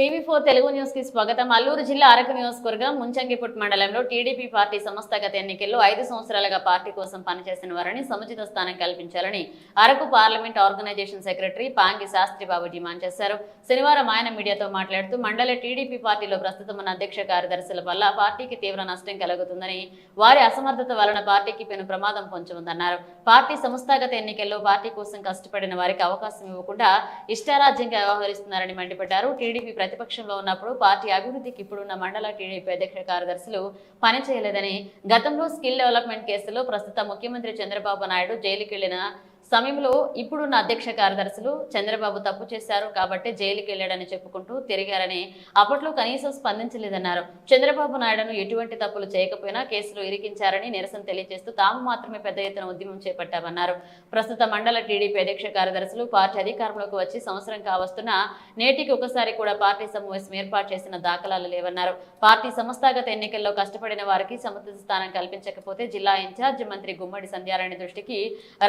TV four Telugu న్యూస్కి స్వాగతం. అల్లూరు జిల్లా అరకు నియోజకవర్గం ముంచంగిపుట్ మండలంలో టీడీపీ పార్టీ సంస్థాగత ఎన్నికల్లో ఐదు సంవత్సరాలుగా పార్టీ కోసం పనిచేసిన వారిని సముచిత స్థానం కల్పించాలని Araku parliament organisation secretary Pangi Shastri Babu demand చేశారు. శనివారం ఆయన మీడియాతో మాట్లాడుతూ మండల టీడీపీ పార్టీలో ప్రస్తుతం ఉన్న అధ్యక్ష కార్యదర్శుల వల్ల పార్టీకి తీవ్ర నష్టం కలుగుతుందని వారి అసమర్థత వలన పార్టీకి పెను ప్రమాదం పొంచి ఉందన్నారు పార్టీ సంస్థాగత ఎన్నికల్లో పార్టీ కోసం కష్టపడిన వారికి అవకాశం ఇవ్వకుండా ఇష్టారాజ్యంగా వ్యవహరిస్తున్నారని మండిపడ్డారు. టీడీపీ ప్రతిపక్షంలో ఉన్నప్పుడు పార్టీ అభివృద్ధికి ఇప్పుడున్న మండల టీడీపీ అధ్యక్ష కార్యదర్శులు పనిచేయలేదని గతంలో స్కిల్ డెవలప్మెంట్ కేసులో ప్రస్తుత ముఖ్యమంత్రి చంద్రబాబు నాయుడు జైలుకెళ్ళిన సమయంలో ఇప్పుడున్న అధ్యక్ష కార్యదర్శులు చంద్రబాబు తప్పు చేశారు కాబట్టి జైలుకి వెళ్ళాడని చెప్పుకుంటూ తిరిగారని అప్పట్లో కనీసం స్పందించలేదన్నారు. చంద్రబాబు నాయుడును ఎటువంటి తప్పులు చేయకపోయినా కేసులు ఇరికించారని నిరసన తెలియజేస్తూ తాము మాత్రమే పెద్ద ఎత్తున ఉద్యమం చేపట్టామన్నారు. ప్రస్తుత మండల టీడీపీ అధ్యక్ష కార్యదర్శులు పార్టీ అధికారంలోకి వచ్చి సంవత్సరం కావస్తున్న నేటికి ఒకసారి కూడా పార్టీ సమావేశం ఏర్పాటు చేసిన దాఖలాలు లేవన్నారు. పార్టీ సంస్థాగత ఎన్నికల్లో కష్టపడిన వారికి సముచిత స్థానం కల్పించకపోతే జిల్లా ఇన్ఛార్జ్ మంత్రి గుమ్మడి సంధ్యారాణి దృష్టికి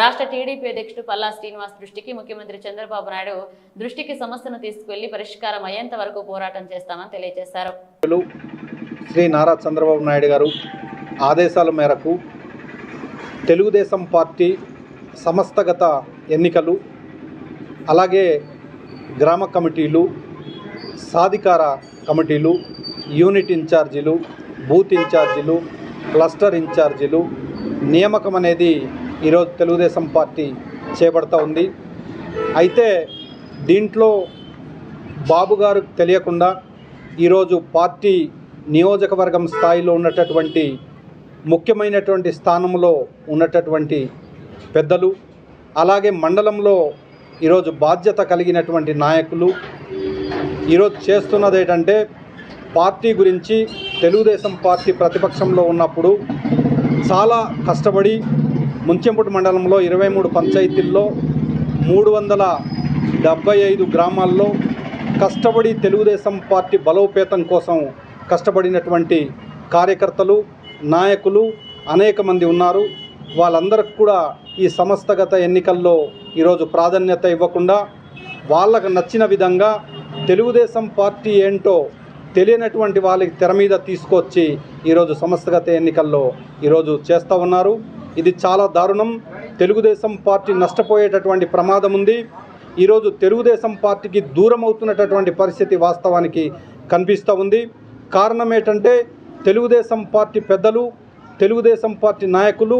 రాష్ట్ర టీడీపీ అధ్యక్షుడు పల్లా శ్రీనివాస్ దృష్టికి ముఖ్యమంత్రి చంద్రబాబు నాయుడు దృష్టికి సమస్యను తీసుకువెళ్ళి పరిష్కారం అయ్యేంత వరకు పోరాటం చేస్తామని తెలియజేశారు. శ్రీ నారా చంద్రబాబు నాయుడు గారు ఆదేశాల మేరకు తెలుగుదేశం పార్టీ సమస్తగత ఎన్నికలు అలాగే గ్రామ కమిటీలు సాధికార కమిటీలు యూనిట్ ఇన్ఛార్జీలు బూత్ ఇన్ఛార్జీలు క్లస్టర్ ఇన్ఛార్జీలు నియామకం అనేది ఈరోజు తెలుగుదేశం పార్టీ చేపడతా ఉంది. అయితే దీంట్లో బాబు గారు తెలియకుండా ఈరోజు పార్టీ నియోజకవర్గం స్థాయిలో ఉన్నటటువంటి ముఖ్యమైనటువంటి స్థానంలో ఉన్నటటువంటి పెద్దలు అలాగే మండలంలో ఈరోజు బాధ్యత కలిగినటువంటి నాయకులు. ఈరోజు చేస్తున్నది ఏంటంటే పార్టీ గురించి తెలుగుదేశం పార్టీ ప్రతిపక్షంలో ఉన్నప్పుడు చాలా కష్టపడి ముంచెంపుటి మండలంలో ఇరవై మూడు పంచాయతీల్లో మూడు వందల డెబ్బై ఐదు గ్రామాల్లో కష్టపడి తెలుగుదేశం పార్టీ బలోపేతం కోసం కష్టపడినటువంటి కార్యకర్తలు నాయకులు అనేక మంది ఉన్నారు. వాళ్ళందరికి కూడా ఈ సంస్థగత ఎన్నికల్లో ఈరోజు ప్రాధాన్యత ఇవ్వకుండా వాళ్ళకు నచ్చిన విధంగా తెలుగుదేశం పార్టీ ఏంటో తెలియనటువంటి వాళ్ళకి తెర మీద తీసుకొచ్చి ఈరోజు సంస్థగత ఎన్నికల్లో ఈరోజు చేస్తూ ఉన్నారు. ఇది చాలా దారుణం. తెలుగుదేశం పార్టీ నష్టపోయేటటువంటి ప్రమాదం ఉంది. ఈరోజు తెలుగుదేశం పార్టీకి దూరం అవుతున్నటువంటి పరిస్థితి వాస్తవానికి కనిపిస్తూ ఉంది. కారణం ఏంటంటే తెలుగుదేశం పార్టీ పెద్దలు తెలుగుదేశం పార్టీ నాయకులు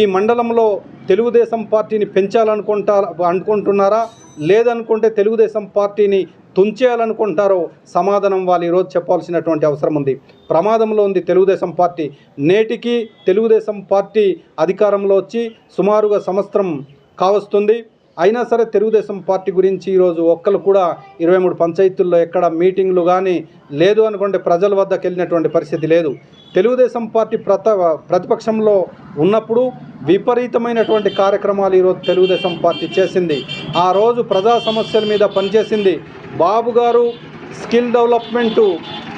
ఈ మండలంలో తెలుగుదేశం పార్టీని పెంచాలనుకుంటా అనుకుంటున్నారా? లేదనుకుంటే తెలుగుదేశం పార్టీని తుంచేయాలనుకుంటారో సమాధానం వాళ్ళు ఈరోజు చెప్పాల్సినటువంటి అవసరం ఉంది. ప్రమాదంలో ఉంది తెలుగుదేశం పార్టీ. నేటికి తెలుగుదేశం పార్టీ అధికారంలో వచ్చి సుమారుగా సంవత్సరం కావస్తుంది. అయినా సరే తెలుగుదేశం పార్టీ గురించి ఈరోజు ఒక్కరు కూడా ఇరవై మూడు పంచాయతీల్లో ఎక్కడ మీటింగ్లు కానీ లేదు అనుకుంటే ప్రజల వద్దకు వెళ్ళినటువంటి పరిస్థితి లేదు. తెలుగుదేశం పార్టీ ప్రత ప్రతిపక్షంలో ఉన్నప్పుడు విపరీతమైనటువంటి కార్యక్రమాలు ఈరోజు తెలుగుదేశం పార్టీ చేసింది. ఆ రోజు ప్రజా సమస్యల మీద పనిచేసింది. బాబు గారు స్కిల్ డెవలప్మెంటు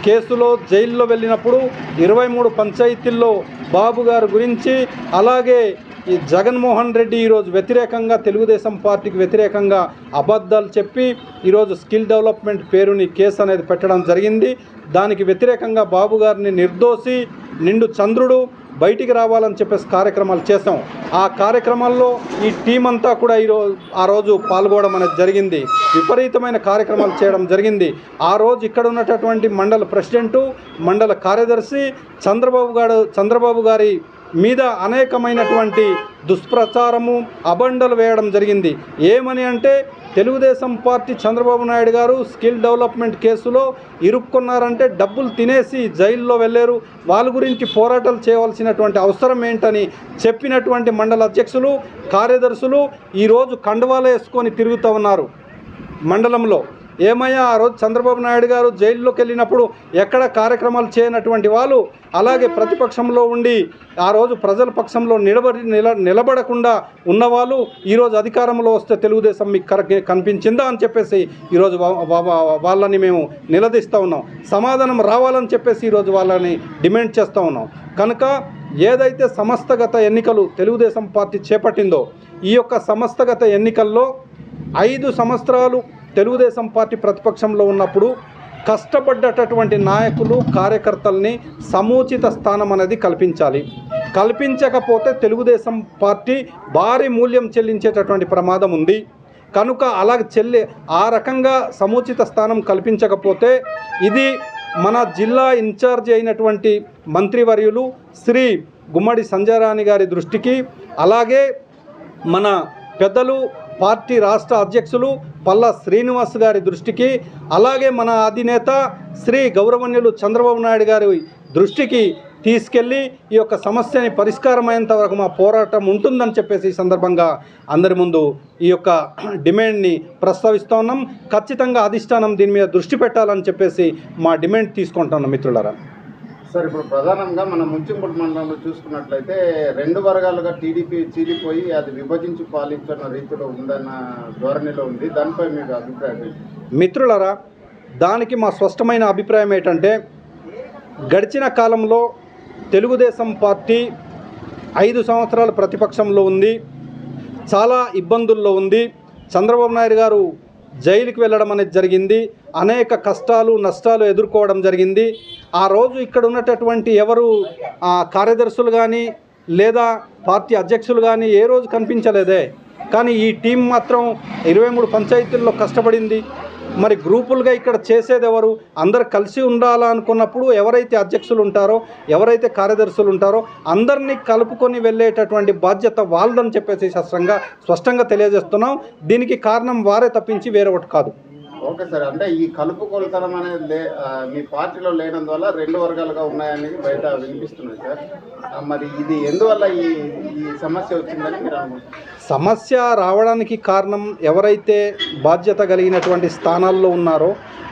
కేసులో జైల్లో వెళ్ళినప్పుడు ఇరవై మూడు పంచాయతీల్లో బాబు గారి గురించి అలాగే ఈ జగన్మోహన్ రెడ్డి ఈరోజు వ్యతిరేకంగా తెలుగుదేశం పార్టీకి వ్యతిరేకంగా అబద్ధాలు చెప్పి ఈరోజు స్కిల్ డెవలప్మెంట్ పేరుని కేసు అనేది పెట్టడం జరిగింది. దానికి వ్యతిరేకంగా బాబు గారిని నిర్దోషి నిండు చంద్రుడు బయటికి రావాలని చెప్పేసి కార్యక్రమాలు చేసాం ఆ కార్యక్రమాల్లో ఈ టీం అంతా కూడా ఈరోజు ఆ రోజు పాల్గొనడం అనేది జరిగింది. విపరీతమైన కార్యక్రమాలు చేయడం జరిగింది. ఆ రోజు ఇక్కడ ఉన్నటువంటి మండల ప్రెసిడెంటు మండల కార్యదర్శి చంద్రబాబు గారు చంద్రబాబు గారి మీద అనేకమైనటువంటి దుష్ప్రచారము అబండలు వేయడం జరిగింది. ఏమని అంటే తెలుగుదేశం పార్టీ చంద్రబాబు నాయుడు గారు స్కిల్ డెవలప్మెంట్ కేసులో ఇరుక్కున్నారంటే డబ్బులు తినేసి జైల్లో వెళ్ళారు. వాళ్ళ గురించి పోరాటాలు చేయవలసినటువంటి అవసరం ఏంటని చెప్పినటువంటి మండల అధ్యక్షులు కార్యదర్శులు ఈరోజు కండువాలు వేసుకొని తిరుగుతూ ఉన్నారు మండలంలో. ఏమయ్యా? ఆ రోజు చంద్రబాబు నాయుడు గారు జైల్లోకి వెళ్ళినప్పుడు ఎక్కడ కార్యక్రమాలు చేయనటువంటి వాళ్ళు? అలాగే ప్రతిపక్షంలో ఉండి ఆ రోజు ప్రజల పక్షంలో నిలబడి నిల నిలబడకుండా ఉన్నవాళ్ళు ఈరోజు అధికారంలో వస్తే తెలుగుదేశం మీకు కనిపించిందా అని చెప్పేసి ఈరోజు వాళ్ళని మేము నిలదీస్తూ ఉన్నాం. సమాధానం రావాలని చెప్పేసి ఈరోజు వాళ్ళని డిమాండ్ చేస్తూ ఉన్నాం. కనుక ఏదైతే సమస్తగత ఎన్నికలు తెలుగుదేశం పార్టీ చేపట్టిందో ఈ యొక్క సమస్తగత ఎన్నికల్లో ఐదు సంవత్సరాలు తెలుగుదేశం పార్టీ ప్రతిపక్షంలో ఉన్నప్పుడు కష్టపడ్డటటువంటి నాయకులు కార్యకర్తల్ని సముచిత స్థానం అనేది కల్పించాలి. కల్పించకపోతే తెలుగుదేశం పార్టీ భారీ మూల్యం చెల్లించేటటువంటి ప్రమాదం ఉంది. కనుక అలా చెల్లి ఆ రకంగా సముచిత స్థానం కల్పించకపోతే ఇది మన జిల్లా ఇన్ఛార్జ్ అయినటువంటి మంత్రివర్యులు శ్రీ గుమ్మడి సంజయరాణి గారి దృష్టికి అలాగే మన పెద్దలు పార్టీ రాష్ట్ర అధ్యక్షులు పల్లా శ్రీనివాస్ గారి దృష్టికి అలాగే మన అధినేత శ్రీ గౌరవన్యులు చంద్రబాబు నాయుడు గారి దృష్టికి తీసుకెళ్ళి ఈ యొక్క సమస్యని పరిష్కారమైనంత వరకు మా పోరాటం ఉంటుందని చెప్పేసి ఈ సందర్భంగా అందరి ముందు ఈ యొక్క డిమాండ్ని ప్రస్తావిస్తూ ఉన్నాం. ఖచ్చితంగా అధిష్టానం దీని మీద దృష్టి పెట్టాలని చెప్పేసి మా డిమాండ్ తీసుకుంటున్నాం మిత్రులరా. సార్ ఇప్పుడు ప్రధానంగా మన ముంచింపుట్ మండలంలో చూసుకున్నట్లయితే రెండు వర్గాలుగా టీడీపీ చీలిపోయి అది విభజించి పాలించిన రీతిలో ఉందన్న ధోరణిలో ఉంది. దానిపై మీకు అభిప్రాయం మిత్రులరా దానికి మా స్పష్టమైన అభిప్రాయం ఏంటంటే గడిచిన కాలంలో తెలుగుదేశం పార్టీ ఐదు సంవత్సరాల ప్రతిపక్షంలో ఉంది చాలా ఇబ్బందుల్లో ఉంది. చంద్రబాబు నాయుడు గారు జైలుకి వెళ్ళడం అనేది జరిగింది. అనేక కష్టాలు నష్టాలు ఎదుర్కోవడం జరిగింది. ఆ రోజు ఇక్కడ ఉన్నటటువంటి ఎవరు ఆ, కార్యదర్శులు కానీ లేదా పార్టీ అధ్యక్షులు కానీ ఏ రోజు కనిపించలేదే. కానీ ఈ టీం మాత్రం ఇరవై మూడు పంచాయతీల్లో కష్టపడింది. మరి గ్రూపులుగా ఇక్కడ చేసేది ఎవరు? అందరు కలిసి ఉండాలనుకున్నప్పుడు ఎవరైతే అధ్యక్షులు ఉంటారో ఎవరైతే కార్యదర్శులు ఉంటారో అందరినీ కలుపుకొని వెళ్ళేటటువంటి బాధ్యత వాళ్ళదని చెప్పేసి స్పష్టంగా స్పష్టంగా తెలియజేస్తున్నాం. దీనికి కారణం వారే తప్పించి వేరే ఒకటి కాదు. Okay sir. అంటే ఈ కలుపు కొలతనం అనేది లే మీ పార్టీలో లేనందువల్ల రెండు వర్గాలుగా ఉన్నాయని బయట వినిపిస్తున్నాయి సార్. మరి ఇది ఎందువల్ల ఈ ఈ సమస్య వచ్చిందని మీరు అనుకుంటున్నారు? సమస్య రావడానికి కారణం ఎవరైతే బాధ్యత కలిగినటువంటి స్థానాల్లో ఉన్నారో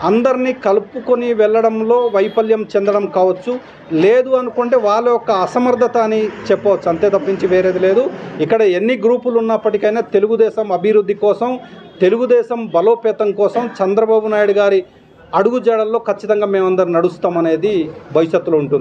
అందరినీ కలుపుకొని వెళ్ళడంలో వైఫల్యం చెందడం కావచ్చు. లేదు అనుకుంటే వాళ్ళ యొక్క అసమర్థత అని చెప్పవచ్చు. అంతే తప్పించి వేరేది లేదు. ఇక్కడ ఎన్ని గ్రూపులు ఉన్నప్పటికైనా తెలుగుదేశం అభివృద్ధి కోసం తెలుగుదేశం బలోపేతం కోసం చంద్రబాబు నాయుడు గారి అడుగు జడల్లో ఖచ్చితంగా మేమందరం నడుస్తామనేది భవిష్యత్తులో ఉంటుంది.